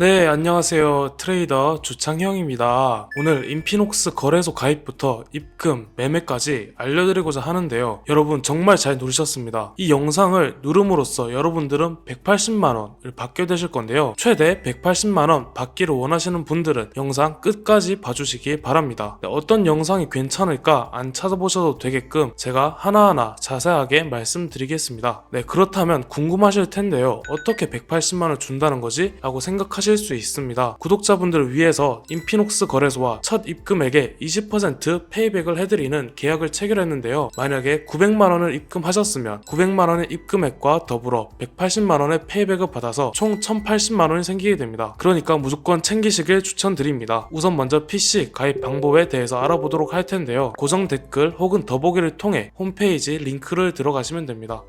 네, 안녕하세요. 트레이더 주창형입니다. 오늘 인피녹스 거래소 가입부터 입금, 매매까지 알려드리고자 하는데요. 여러분 정말 잘 누르셨습니다. 이 영상을 누름으로써 여러분들은 180만원을 받게 되실 건데요. 최대 180만원 받기를 원하시는 분들은 영상 끝까지 봐주시기 바랍니다. 네, 어떤 영상이 괜찮을까 안 찾아보셔도 되게끔 제가 하나하나 자세하게 말씀드리겠습니다. 네, 그렇다면 궁금하실 텐데요. 어떻게 180만원 준다는 거지? 라고 생각하 실 수 있습니다. 구독자분들을 위해서 인피녹스 거래소와 첫 입금액에 20% 페이백을 해드리는 계약을 체결했는데요. 만약에 900만원을 입금하셨으면 900만원의 입금액과 더불어 180만원의 페이백을 받아서 총 1080만원이 생기게 됩니다. 그러니까 무조건 챙기시길 추천드립니다. 우선 먼저 PC 가입 방법에 대해서 알아보도록 할 텐데요. 고정 댓글 혹은 더보기를 통해 홈페이지 링크를 들어가시면 됩니다.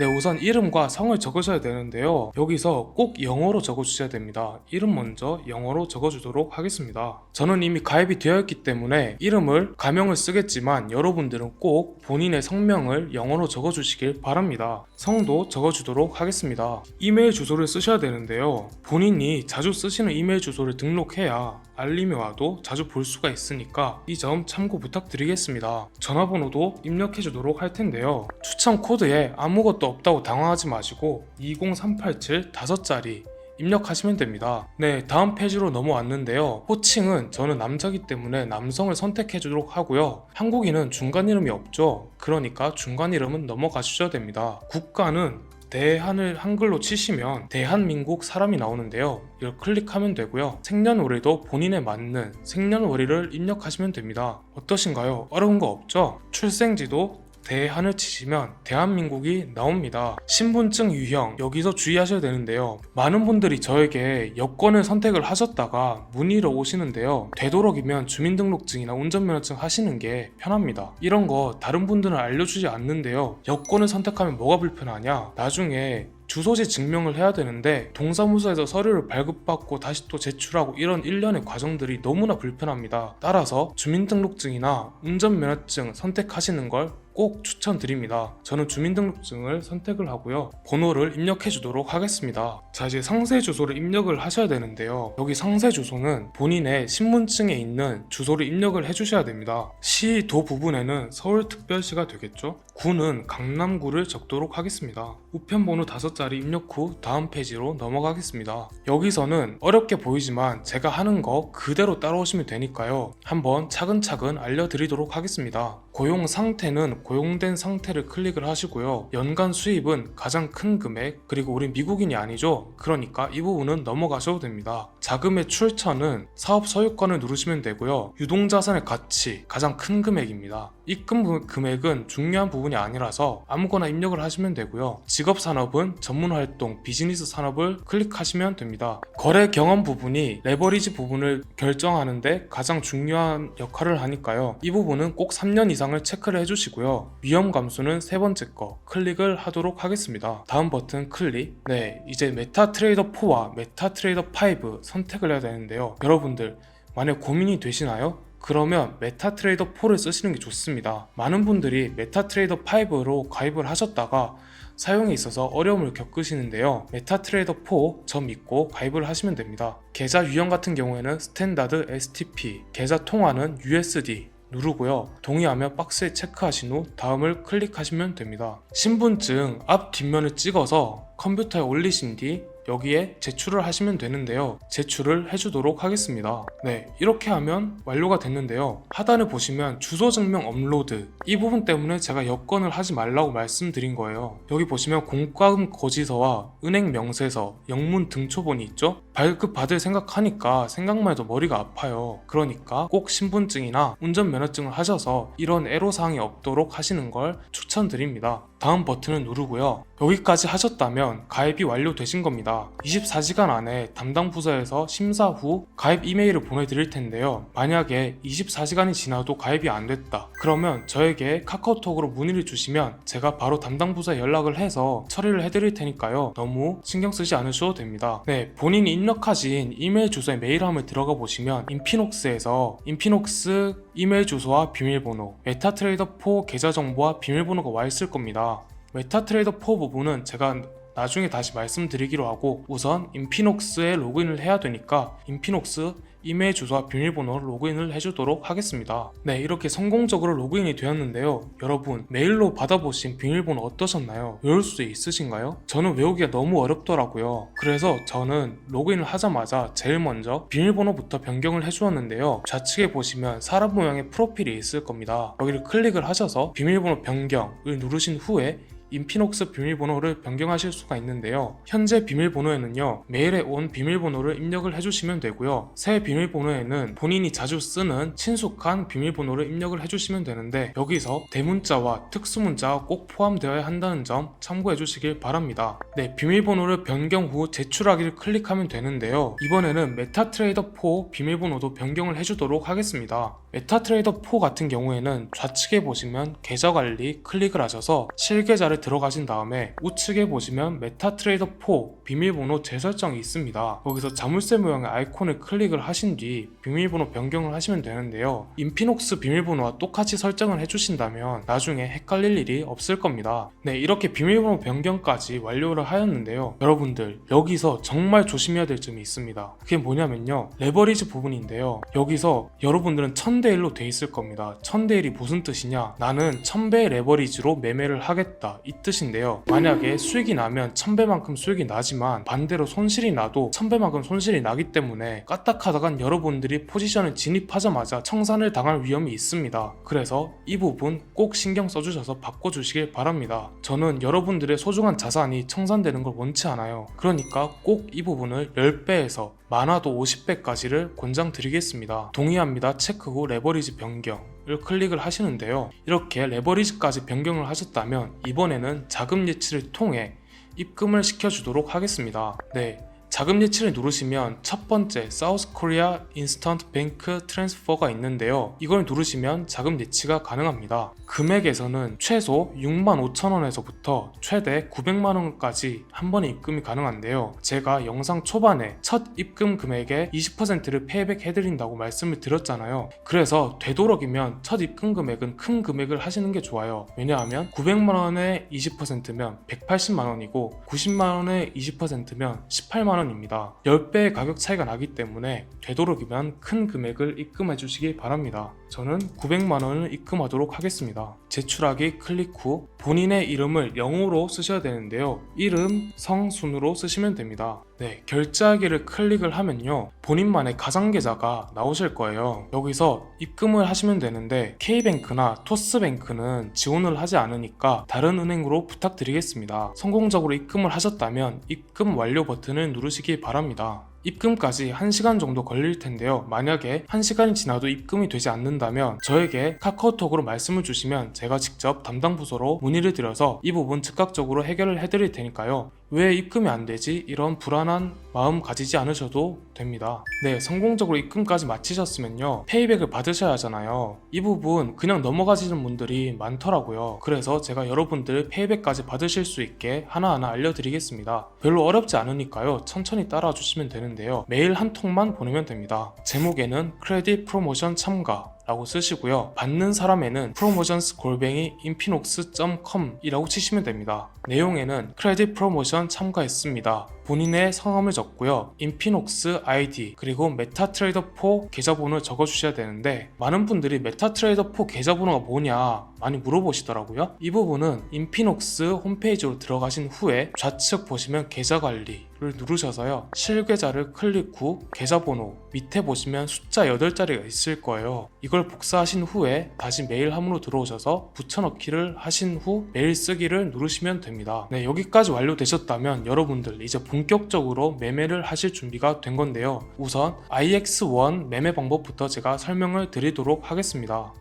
네, 우선 이름과 성을 적으셔야 되는데요. 여기서 꼭 영어로 적어주셔야 됩니다. 이름 먼저 영어로 적어주도록 하겠습니다. 저는 이미 가입이 되어 있기 때문에 이름을 가명을 쓰겠지만 여러분들은 꼭 본인의 성명을 영어로 적어주시길 바랍니다. 성도 적어주도록 하겠습니다. 이메일 주소를 쓰셔야 되는데요. 본인이 자주 쓰시는 이메일 주소를 등록해야 알림이 와도 자주 볼 수가 있으니까 이 점 참고 부탁드리겠습니다. 전화번호도 입력해 주도록 할 텐데요. 추천 코드에 아무것도 없다고 당황하지 마시고 20387 5자리 입력하시면 됩니다. 네, 다음 페이지로 넘어왔는데요. 호칭은 저는 남자기 때문에 남성을 선택해 주도록 하고요. 한국인은 중간 이름이 없죠. 그러니까 중간 이름은 넘어가 주셔야 됩니다. 국가는 대한을 한글로 치시면 대한민국 사람이 나오는데요. 이걸 클릭하면 되고요. 생년월일도 본인에 맞는 생년월일을 입력하시면 됩니다. 어떠신가요? 어려운 거 없죠? 출생지도 대한을 치시면 대한민국이 나옵니다. 신분증 유형 여기서 주의하셔야 되는데요. 많은 분들이 저에게 여권을 선택을 하셨다가 문의로 오시는데요. 되도록이면 주민등록증이나 운전면허증 하시는 게 편합니다. 이런 거 다른 분들은 알려주지 않는데요. 여권을 선택하면 뭐가 불편하냐? 나중에 주소지 증명을 해야 되는데 동사무소에서 서류를 발급받고 다시 또 제출하고 이런 일련의 과정들이 너무나 불편합니다. 따라서 주민등록증이나 운전면허증 선택하시는 걸꼭 추천드립니다. 저는 주민등록증을 선택을 하고요. 번호를 입력해 주도록 하겠습니다. 자, 이제 상세 주소를 입력을 하셔야 되는데요. 여기 상세 주소는 본인의 신분증에 있는 주소를 입력을 해 주셔야 됩니다. 시, 도 부분에는 서울특별시가 되겠죠? 구는 강남구를 적도록 하겠습니다. 우편번호 5자리 입력 후 다음 페이지로 넘어가겠습니다. 여기서는 어렵게 보이지만 제가 하는 거 그대로 따라오시면 되니까요. 한번 차근차근 알려드리도록 하겠습니다. 고용 상태는 고용된 상태를 클릭을 하시고요. 연간 수입은 가장 큰 금액, 그리고 우리 미국인이 아니죠. 그러니까 이 부분은 넘어가셔도 됩니다. 자금의 출처는 사업 소유권을 누르시면 되고요. 유동자산의 가치, 가장 큰 금액입니다. 입금 부- 금액은 중요한 부분이 아니라서 아무거나 입력을 하시면 되고요. 직업 산업은 전문 활동, 비즈니스 산업을 클릭하시면 됩니다. 거래 경험 부분이 레버리지 부분을 결정하는데 가장 중요한 역할을 하니까요. 이 부분은 꼭 3년 이상 을 체크를 해주시고요. 위험 감수는 세 번째 거 클릭을 하도록 하겠습니다. 다음 버튼 클릭. 네, 이제 메타 트레이더 4와 메타 트레이더 5 선택을 해야 되는데요. 여러분들 만약 고민이 되시나요? 그러면 메타트레이더 4를 쓰시는 게 좋습니다. 많은 분들이 메타트레이더 5로 가입을 하셨다가 사용에 있어서 어려움을 겪으시는데요. 메타트레이더 4저 믿고 가입을 하시면 됩니다. 계좌 유형 같은 경우에는 스탠다드 STP, 계좌 통화는 USD, 누르고요. 동의하면 박스에 체크하신 후 다음을 클릭하시면 됩니다. 신분증 앞 뒷면을 찍어서 컴퓨터에 올리신 뒤 여기에 제출을 하시면 되는데요. 제출을 해주도록 하겠습니다. 네, 이렇게 하면 완료가 됐는데요. 하단에 보시면 주소 증명 업로드 이 부분 때문에 제가 여권을 하지 말라고 말씀드린 거예요. 여기 보시면 공과금 고지서와 은행 명세서, 영문 등초본이 있죠? 발급 받을 생각하니까 생각만 해도 머리가 아파요. 그러니까 꼭 신분증이나 운전면허증을 하셔서 이런 애로사항이 없도록 하시는 걸 추천드립니다. 다음 버튼을 누르고요. 여기까지 하셨다면 가입이 완료되신 겁니다. 24시간 안에 담당 부서에서 심사 후 가입 이메일을 보내드릴 텐데요. 만약에 24시간이 지나도 가입이 안 됐다. 그러면 저에게 카카오톡으로 문의를 주시면 제가 바로 담당 부서에 연락을 해서 처리를 해드릴 테니까요. 너무 신경 쓰지 않으셔도 됩니다. 네, 본인이 입력하신 이메일 주소에 메일함을 들어가 보시면 인피녹스에서 인피녹스 이메일 주소와 비밀번호, 메타트레이더 4 계좌 정보와 비밀번호가 와 있을 겁니다. 메타트레이더 4 부분은 제가 나중에 다시 말씀드리기로 하고 우선 인피녹스에 로그인을 해야 되니까 인피녹스 이메일 주소와 비밀번호로 로그인을 해주도록 하겠습니다. 네, 이렇게 성공적으로 로그인이 되었는데요. 여러분, 메일로 받아보신 비밀번호 어떠셨나요? 외울 수 있으신가요? 저는 외우기가 너무 어렵더라고요. 그래서 저는 로그인을 하자마자 제일 먼저 비밀번호부터 변경을 해주었는데요. 좌측에 보시면 사람 모양의 프로필이 있을 겁니다. 여기를 클릭을 하셔서 비밀번호 변경을 누르신 후에 인피녹스 비밀번호를 변경하실 수가 있는데요. 현재 비밀번호에는요, 메일에 온 비밀번호를 입력을 해주시면 되고요. 새 비밀번호에는 본인이 자주 쓰는 친숙한 비밀번호를 입력을 해주시면 되는데, 여기서 대문자와 특수문자가 꼭 포함되어야 한다는 점 참고해 주시길 바랍니다. 네, 비밀번호를 변경 후 제출하기를 클릭하면 되는데요. 이번에는 메타트레이더 4 비밀번호도 변경을 해주도록 하겠습니다. 메타트레이더 4 같은 경우에는 좌측에 보시면 계좌 관리 클릭을 하셔서 실계좌를 들어가신 다음에 우측에 보시면 메타트레이더 4 비밀번호 재설정이 있습니다. 거기서 자물쇠 모양의 아이콘을 클릭을 하신 뒤 비밀번호 변경을 하시면 되는데요. 인피녹스 비밀번호와 똑같이 설정을 해주신다면 나중에 헷갈릴 일이 없을 겁니다. 네, 이렇게 비밀번호 변경까지 완료를 하였는데요. 여러분들 여기서 정말 조심해야 될 점이 있습니다. 그게 뭐냐면요. 레버리지 부분인데요. 여기서 여러분들은 1000대1로 돼 있을 겁니다. 1000대1이 무슨 뜻이냐? 나는 1000배 레버리지로 매매를 하겠다. 이 뜻인데요. 만약에 수익이 나면 1000배만큼 수익이 나지만 반대로 손실이 나도 1000배만큼 손실이 나기 때문에 까딱하다간 여러분들이 포지션을 진입하자마자 청산을 당할 위험이 있습니다. 그래서 이 부분 꼭 신경 써주셔서 바꿔주시길 바랍니다. 저는 여러분들의 소중한 자산이 청산되는 걸 원치 않아요. 그러니까 꼭 이 부분을 10배에서 많아도 50배까지를 권장 드리겠습니다. 동의합니다. 체크 후 레버리지 변경을 클릭을 하시는데요. 이렇게 레버리지까지 변경을 하셨다면 이번에는 자금 예치를 통해 입금을 시켜주도록 하겠습니다. 네. 자금 예치를 누르시면 첫 번째 사우스 코리아 인스턴트 뱅크 트랜스퍼가 있는데요. 이걸 누르시면 자금 예치가 가능합니다. 금액에서는 최소 6만 5천 원에서부터 최대 900만 원까지 한 번에 입금이 가능한데요. 제가 영상 초반에 첫 입금 금액의 20%를 페이백 해드린다고 말씀을 드렸잖아요. 그래서 되도록이면 첫 입금 금액은 큰 금액을 하시는 게 좋아요. 왜냐하면 900만 원의 20%면 180만 원이고 90만 원의 20%면 18만 원 입니다. 10배의 가격 차이가 나기 때문에 되도록이면 큰 금액을 입금해 주시기 바랍니다. 저는 900만 원을 입금하도록 하겠습니다. 제출하기 클릭 후 본인의 이름을 영어로 쓰셔야 되는데요. 이름, 성, 순으로 쓰시면 됩니다. 네, 결제하기를 클릭을 하면요. 본인만의 가상 계좌가 나오실 거예요. 여기서 입금을 하시면 되는데 K뱅크나 토스뱅크는 지원을 하지 않으니까 다른 은행으로 부탁드리겠습니다. 성공적으로 입금을 하셨다면 입금 완료 버튼을 누르시기 바랍니다. 입금까지 1시간 정도 걸릴 텐데요. 만약에 1시간이 지나도 입금이 되지 않는다면 저에게 카카오톡으로 말씀을 주시면 제가 직접 담당 부서로 문의를 드려서 이 부분 즉각적으로 해결을 해드릴 테니까요. 왜 입금이 안 되지? 이런 불안한 마음 가지지 않으셔도 됩니다. 네, 성공적으로 입금까지 마치셨으면요. 페이백을 받으셔야 하잖아요. 이 부분 그냥 넘어가시는 분들이 많더라고요. 그래서 제가 여러분들 페이백까지 받으실 수 있게 하나하나 알려드리겠습니다. 별로 어렵지 않으니까요. 천천히 따라와 주시면 되는데요. 메일 한 통만 보내면 됩니다. 제목에는 크레딧 프로모션 참가 라고 쓰시고요. 받는 사람에는 프로모션스 골뱅이 인피녹스.com 이라고 치시면 됩니다. 내용에는 크레딧 프로모션 참가했습니다. 본인의 성함을 적고요. 인피녹스 아이디 그리고 메타트레이더 4 계좌번호를 적어주셔야 되는데 많은 분들이 메타트레이더 4 계좌번호가 뭐냐 많이 물어보시더라고요. 이 부분은 인피녹스 홈페이지로 들어가신 후에 좌측 보시면 계좌 관리 를 누르셔서요. 실계좌를 클릭 후 계좌번호 밑에 보시면 숫자 8자리가 있을 거예요. 이걸 복사하신 후에 다시 메일 함으로 들어오셔서 붙여넣기를 하신 후 메일 쓰기를 누르시면 됩니다. 네, 여기까지 완료되셨다면 여러분들 이제 본격적으로 매매를 하실 준비가 된 건데요. 우선 IX1 매매 방법부터 제가 설명을 드리도록 하겠습니다.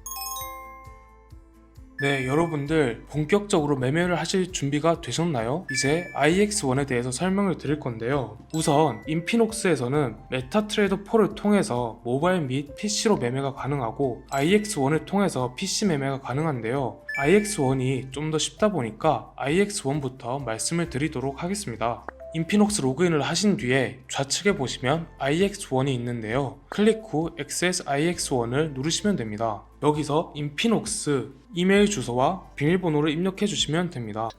네, 여러분들 본격적으로 매매를 하실 준비가 되셨나요? 이제 IX1에 대해서 설명을 드릴 건데요. 우선 인피녹스에서는 메타트레이더 4를 통해서 모바일 및 PC로 매매가 가능하고 IX1을 통해서 PC 매매가 가능한데요. IX1이 좀 더 쉽다 보니까 IX1부터 말씀을 드리도록 하겠습니다. 인피녹스 로그인을 하신 뒤에 좌측에 보시면 IX1이 있는데요. 클릭 후 Access IX1을 누르시면 됩니다. 여기서 인피녹스 이메일 주소와 비밀번호를 입력해 주시면 됩니다.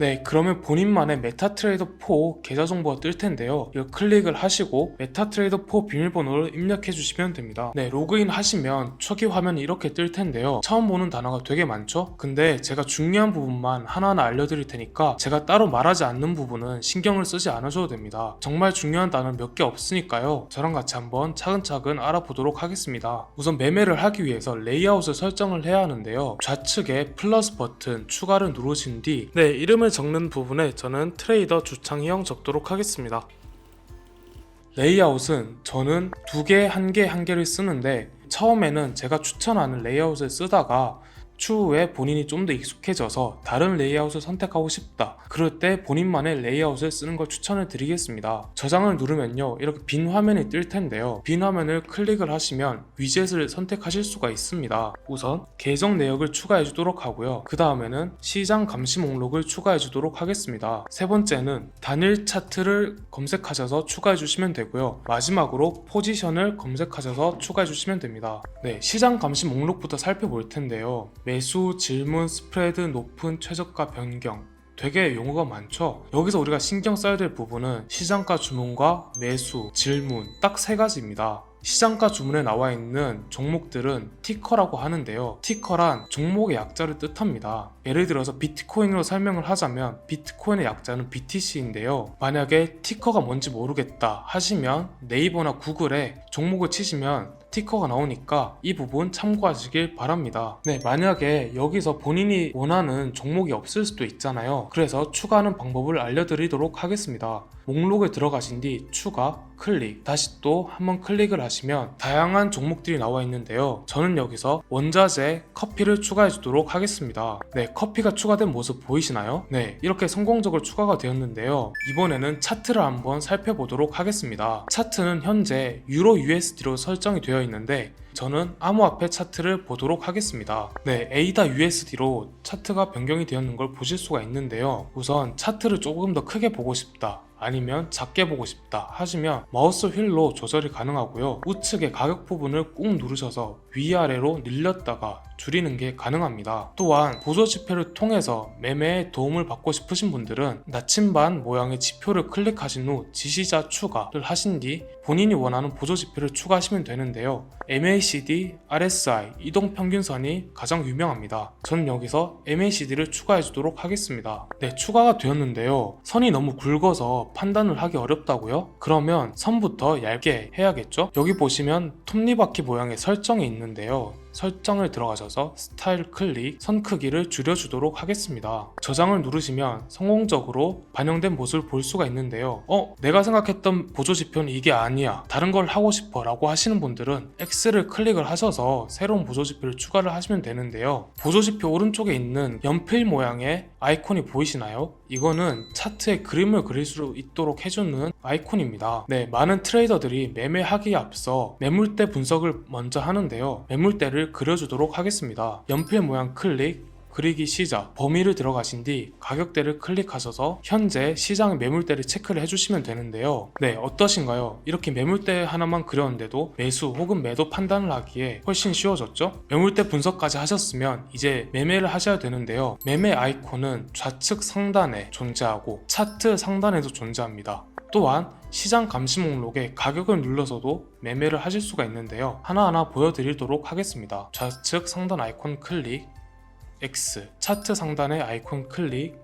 네, 그러면 본인만의 메타트레이더 4 계좌 정보가 뜰 텐데요. 이거 클릭을 하시고 메타트레이더 4 비밀번호를 입력해 주시면 됩니다. 네, 로그인 하시면 초기 화면이 이렇게 뜰 텐데요. 처음 보는 단어가 되게 많죠? 근데 제가 중요한 부분만 하나하나 알려드릴 테니까 제가 따로 말하지 않는 부분은 신경을 쓰지 않으셔도 됩니다. 정말 중요한 단어는 몇개 없으니까요. 저랑 같이 한번 차근차근 알아보도록 하겠습니다. 우선 매매를 하기 위해서 레이아웃을 설정을 해야 하는데요. 좌측에 플러스 버튼 추가를 누르신 뒤 네, 이름을 적는 부분에 저는 트레이더 주창형 적도록 하겠습니다. 레이아웃은 저는 두 개, 한 개, 한 개를 쓰는데 처음에는 제가 추천하는 레이아웃을 쓰다가 추후에 본인이 좀 더 익숙해져서 다른 레이아웃을 선택하고 싶다. 그럴 때 본인만의 레이아웃을 쓰는 걸 추천을 드리겠습니다. 저장을 누르면요. 이렇게 빈 화면이 뜰 텐데요. 빈 화면을 클릭을 하시면 위젯을 선택하실 수가 있습니다. 우선 계정 내역을 추가해 주도록 하고요. 그 다음에는 시장 감시 목록을 추가해 주도록 하겠습니다. 세 번째는 단일 차트를 검색하셔서 추가해 주시면 되고요. 마지막으로 포지션을 검색하셔서 추가해 주시면 됩니다. 네, 시장 감시 목록부터 살펴볼 텐데요. 매수, 질문, 스프레드, 높은 최저가 변경, 되게 용어가 많죠. 여기서 우리가 신경 써야 될 부분은 시장가 주문과 매수, 질문 딱 세 가지입니다. 시장가 주문에 나와 있는 종목들은 티커라고 하는데요. 티커란 종목의 약자를 뜻합니다. 예를 들어서 비트코인으로 설명을 하자면 비트코인의 약자는 BTC인데요. 만약에 티커가 뭔지 모르겠다 하시면 네이버나 구글에 종목을 치시면 티커가 나오니까 이 부분 참고하시길 바랍니다. 네, 만약에 여기서 본인이 원하는 종목이 없을 수도 있잖아요. 그래서 추가하는 방법을 알려드리도록 하겠습니다. 목록에 들어가신 뒤 추가, 클릭, 다시 또 한번 클릭을 하시면 다양한 종목들이 나와 있는데요. 저는 여기서 원자재, 커피를 추가해 주도록 하겠습니다. 네, 커피가 추가된 모습 보이시나요? 네, 이렇게 성공적으로 추가가 되었는데요. 이번에는 차트를 한번 살펴보도록 하겠습니다. 차트는 현재 유로 USD로 설정이 되어 있는데 저는 암호화폐 차트를 보도록 하겠습니다. 네, 에이다 USD로 차트가 변경이 되었는 걸 보실 수가 있는데요. 우선 차트를 조금 더 크게 보고 싶다. 아니면 작게 보고 싶다 하시면 마우스 휠로 조절이 가능하고요. 우측의 가격 부분을 꾹 누르셔서 위아래로 늘렸다가 줄이는 게 가능합니다. 또한 보조 지표를 통해서 매매에 도움을 받고 싶으신 분들은 나침반 모양의 지표를 클릭하신 후 지시자 추가를 하신 뒤 본인이 원하는 보조 지표를 추가하시면 되는데요. MACD, RSI, 이동평균선이 가장 유명합니다. 저는 여기서 MACD를 추가해 주도록 하겠습니다. 네, 추가가 되었는데요. 선이 너무 굵어서 판단을 하기 어렵다고요? 그러면 선부터 얇게 해야겠죠? 여기 보시면 톱니바퀴 모양의 설정이 있는 데요. 설정을 들어가셔서 스타일 클릭, 선 크기를 줄여주도록 하겠습니다. 저장을 누르시면 성공적으로 반영된 모습을 볼 수가 있는데요. 어, 내가 생각했던 보조 지표는 이게 아니야. 다른 걸 하고 싶어 라고 하시는 분들은 X를 클릭을 하셔서 새로운 보조 지표를 추가를 하시면 되는데요. 보조 지표 오른쪽에 있는 연필 모양의 아이콘이 보이시나요? 이거는 차트에 그림을 그릴 수 있도록 해주는 아이콘입니다. 네, 많은 트레이더들이 매매하기에 앞서 매물대 분석을 먼저 하는데요. 매물대를 그려주도록 하겠습니다. 연필 모양 클릭, 그리기 시작, 범위를 들어가신 뒤 가격대를 클릭하셔서 현재 시장의 매물대를 체크를 해주시면 되는데요. 네, 어떠신가요? 이렇게 매물대 하나만 그렸는데도 매수 혹은 매도 판단을 하기에 훨씬 쉬워졌죠? 매물대 분석까지 하셨으면 이제 매매를 하셔야 되는데요. 매매 아이콘은 좌측 상단에 존재하고 차트 상단에도 존재합니다. 또한 시장 감시 목록에 가격을 눌러서도 매매를 하실 수가 있는데요. 하나하나 보여드리도록 하겠습니다. 좌측 상단 아이콘 클릭, X, 차트 상단의 아이콘 클릭,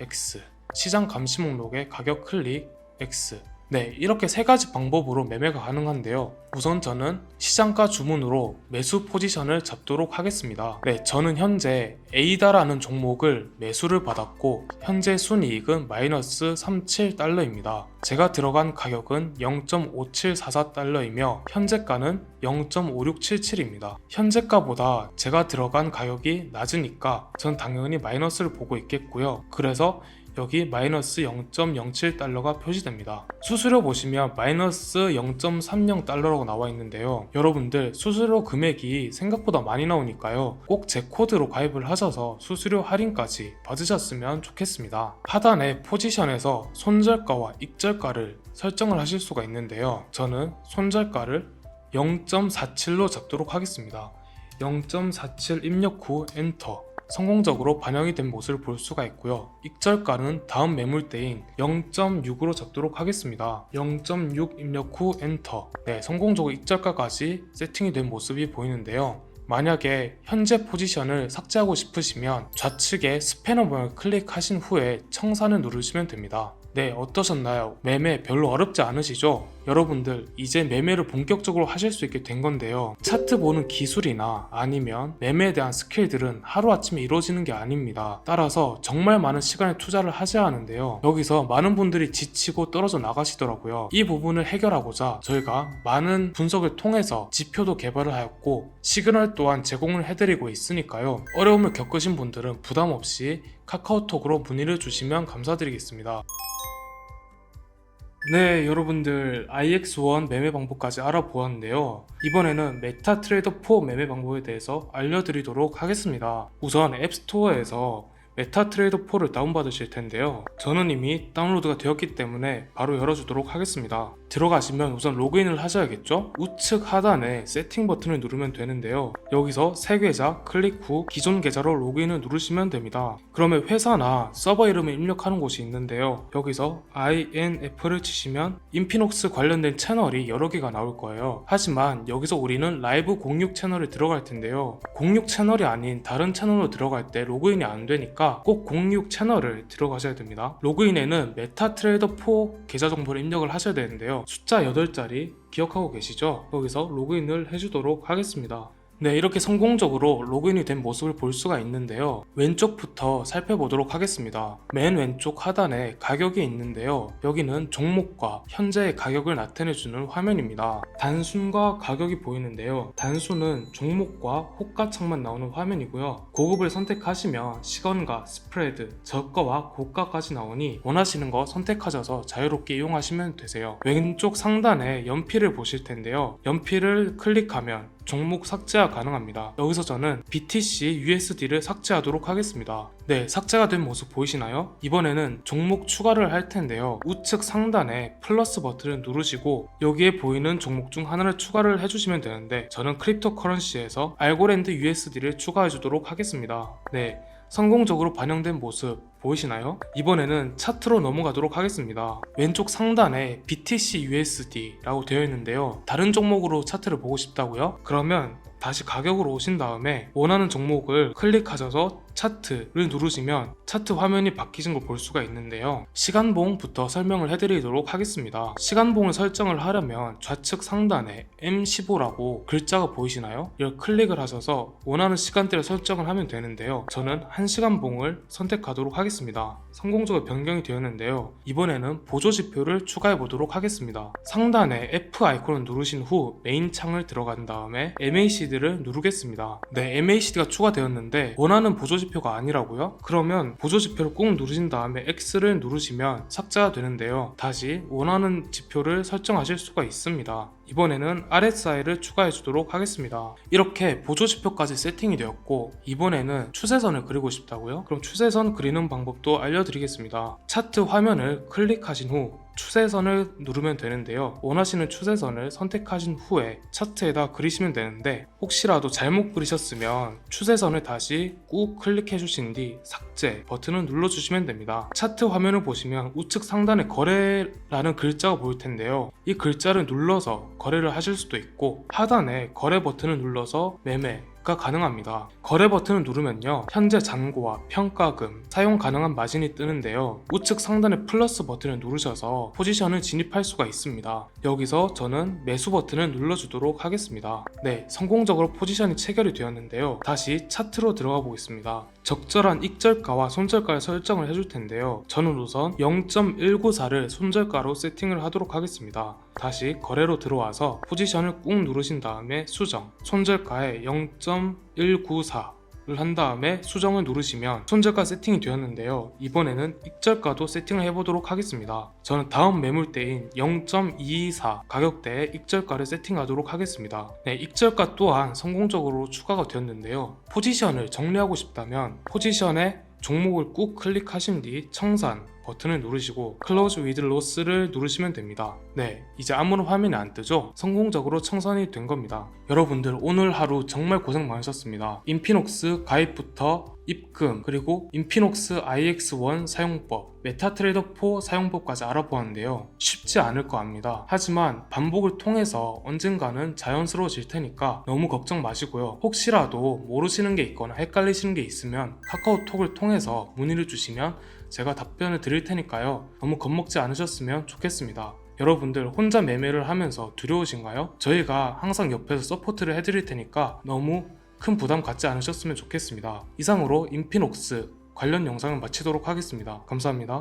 X, 시장 감시 목록의 가격 클릭, X. 네, 이렇게 세 가지 방법으로 매매가 가능한데요. 우선 저는 시장가 주문으로 매수 포지션을 잡도록 하겠습니다. 네, 저는 현재 에이다라는 종목을 매수를 받았고 현재 순이익은 마이너스 37달러입니다. 제가 들어간 가격은 0.5744달러이며 현재가는 0.5677입니다. 현재가보다 제가 들어간 가격이 낮으니까 전 당연히 마이너스를 보고 있겠고요. 그래서 여기 마이너스 0.07달러가 표시됩니다. 수수료 보시면 마이너스 0.30달러라고 나와 있는데요. 여러분들 수수료 금액이 생각보다 많이 나오니까요. 꼭 제 코드로 가입을 하셔서 수수료 할인까지 받으셨으면 좋겠습니다. 하단의 포지션에서 손절가와 익절가를 설정을 하실 수가 있는데요. 저는 손절가를 0.47로 잡도록 하겠습니다. 0.47 입력 후 엔터 성공적으로 반영이 된 모습을 볼 수가 있고요. 익절가는 다음 매물대인 0.6으로 적도록 하겠습니다. 0.6 입력 후 엔터. 네, 성공적으로 익절가까지 세팅이 된 모습이 보이는데요. 만약에 현재 포지션을 삭제하고 싶으시면 좌측에 스패너 모양을 클릭하신 후에 청산을 누르시면 됩니다. 네, 어떠셨나요? 매매 별로 어렵지 않으시죠? 여러분들, 이제 매매를 본격적으로 하실 수 있게 된 건데요. 차트 보는 기술이나 아니면 매매에 대한 스킬들은 하루아침에 이루어지는 게 아닙니다. 따라서 정말 많은 시간에 투자를 하셔야 하는데요. 여기서 많은 분들이 지치고 떨어져 나가시더라고요. 이 부분을 해결하고자 저희가 많은 분석을 통해서 지표도 개발을 하였고, 시그널 또한 제공을 해드리고 있으니까요. 어려움을 겪으신 분들은 부담 없이 카카오톡으로 문의를 주시면 감사드리겠습니다. 네, 여러분들 IX1 매매 방법까지 알아보았는데요. 이번에는 메타 트레이더 4 매매 방법에 대해서 알려드리도록 하겠습니다. 우선 앱스토어에서 메타 트레이더 4를 다운받으실 텐데요. 저는 이미 다운로드가 되었기 때문에 바로 열어주도록 하겠습니다. 들어가시면 우선 로그인을 하셔야겠죠? 우측 하단에 세팅 버튼을 누르면 되는데요. 여기서 새 계좌 클릭 후 기존 계좌로 로그인을 누르시면 됩니다. 그러면 회사나 서버 이름을 입력하는 곳이 있는데요. 여기서 INF를 치시면 인피녹스 관련된 채널이 여러 개가 나올 거예요. 하지만 여기서 우리는 라이브 06 채널에 들어갈 텐데요. 06 채널이 아닌 다른 채널로 들어갈 때 로그인이 안 되니까 꼭06 채널을 들어가셔야 됩니다. 로그인에는 메타트레이더 4 계좌 정보를 입력을 하셔야 되는데요. 숫자 8자리 기억하고 계시죠? 여기서 로그인을 해주도록 하겠습니다. 네, 이렇게 성공적으로 로그인이 된 모습을 볼 수가 있는데요. 왼쪽부터 살펴보도록 하겠습니다. 맨 왼쪽 하단에 가격이 있는데요. 여기는 종목과 현재의 가격을 나타내주는 화면입니다. 단순과 가격이 보이는데요. 단순은 종목과 호가창만 나오는 화면이고요. 고급을 선택하시면 시간과 스프레드, 저가와 고가까지 나오니 원하시는 거 선택하셔서 자유롭게 이용하시면 되세요. 왼쪽 상단에 연필을 보실 텐데요. 연필을 클릭하면 종목 삭제가 가능합니다. 여기서 저는 BTC USD를 삭제하도록 하겠습니다. 네, 삭제가 된 모습 보이시나요? 이번에는 종목 추가를 할 텐데요. 우측 상단에 플러스 버튼을 누르시고 여기에 보이는 종목 중 하나를 추가를 해주시면 되는데 저는 크립토 커런시에서 알고랜드 USD를 추가해 주도록 하겠습니다. 네, 성공적으로 반영된 모습 보이시나요? 이번에는 차트로 넘어가도록 하겠습니다. 왼쪽 상단에 BTC USD라고 되어 있는데요. 다른 종목으로 차트를 보고 싶다고요? 그러면 다시 가격으로 오신 다음에 원하는 종목을 클릭하셔서 차트를 누르시면 차트 화면이 바뀌신 걸 볼 수가 있는데요. 시간봉부터 설명을 해드리도록 하겠습니다. 시간봉을 설정을 하려면 좌측 상단에 M15라고 글자가 보이시나요? 이걸 클릭을 하셔서 원하는 시간대를 설정을 하면 되는데요. 저는 1시간봉을 선택하도록 하겠습니다. 성공적으로 변경이 되었는데요. 이번에는 보조지표를 추가해 보도록 하겠습니다. 상단에 F 아이콘을 누르신 후 메인 창을 들어간 다음에 MACD를 누르겠습니다. 네, MACD가 추가되었는데 원하는 보조 지표가 아니라고요? 그러면 보조지표를 꾹 누르신 다음에 X를 누르시면 삭제가 되는데요. 다시 원하는 지표를 설정하실 수가 있습니다. 이번에는 RSI를 추가해 주도록 하겠습니다. 이렇게 보조 지표까지 세팅이 되었고 이번에는 추세선을 그리고 싶다고요? 그럼 추세선 그리는 방법도 알려드리겠습니다. 차트 화면을 클릭하신 후 추세선을 누르면 되는데요. 원하시는 추세선을 선택하신 후에 차트에다 그리시면 되는데 혹시라도 잘못 그리셨으면 추세선을 다시 꾹 클릭해 주신 뒤 삭제 버튼을 눌러 주시면 됩니다. 차트 화면을 보시면 우측 상단에 거래라는 글자가 보일 텐데요. 이 글자를 눌러서 거래를 하실 수도 있고 하단에 거래 버튼을 눌러서 매매 가 가능합니다. 거래 버튼을 누르면요. 현재 잔고와 평가금, 사용 가능한 마진이 뜨는데요. 우측 상단의 플러스 버튼을 누르셔서 포지션을 진입할 수가 있습니다. 여기서 저는 매수 버튼을 눌러주도록 하겠습니다. 네, 성공적으로 포지션이 체결이 되었는데요. 다시 차트로 들어가 보겠습니다. 적절한 익절가와 손절가를 설정을 해줄 텐데요. 저는 우선 0.194를 손절가로 세팅을 하도록 하겠습니다. 다시 거래로 들어와서 포지션을 꾹 누르신 다음에 수정, 손절가에 0.194를 한 다음에 수정을 누르시면 손절가 세팅이 되었는데요. 이번에는 익절가도 세팅을 해보도록 하겠습니다. 저는 다음 매물대인 0.224 가격대에 익절가를 세팅하도록 하겠습니다. 네, 익절가 또한 성공적으로 추가가 되었는데요. 포지션을 정리하고 싶다면 포지션에 종목을 꾹 클릭하신 뒤 청산 버튼을 누르시고 Close with Loss를 누르시면 됩니다. 네, 이제 아무런 화면이 안 뜨죠? 성공적으로 청산이 된 겁니다. 여러분들 오늘 하루 정말 고생 많으셨습니다. 인피녹스 가입부터 입금 그리고 인피녹스 IX1 사용법 메타트레이더 4 사용법까지 알아보았는데요 쉽지 않을 거 압니다 하지만 반복을 통해서 언젠가는 자연스러워질 테니까 너무 걱정 마시고요 혹시라도 모르시는 게 있거나 헷갈리시는 게 있으면 카카오톡을 통해서 문의를 주시면 제가 답변을 드릴 테니까요 너무 겁먹지 않으셨으면 좋겠습니다 여러분들 혼자 매매를 하면서 두려우신가요? 저희가 항상 옆에서 서포트를 해드릴 테니까 너무 큰 부담 갖지 않으셨으면 좋겠습니다. 이상으로 인피녹스 관련 영상을 마치도록 하겠습니다. 감사합니다.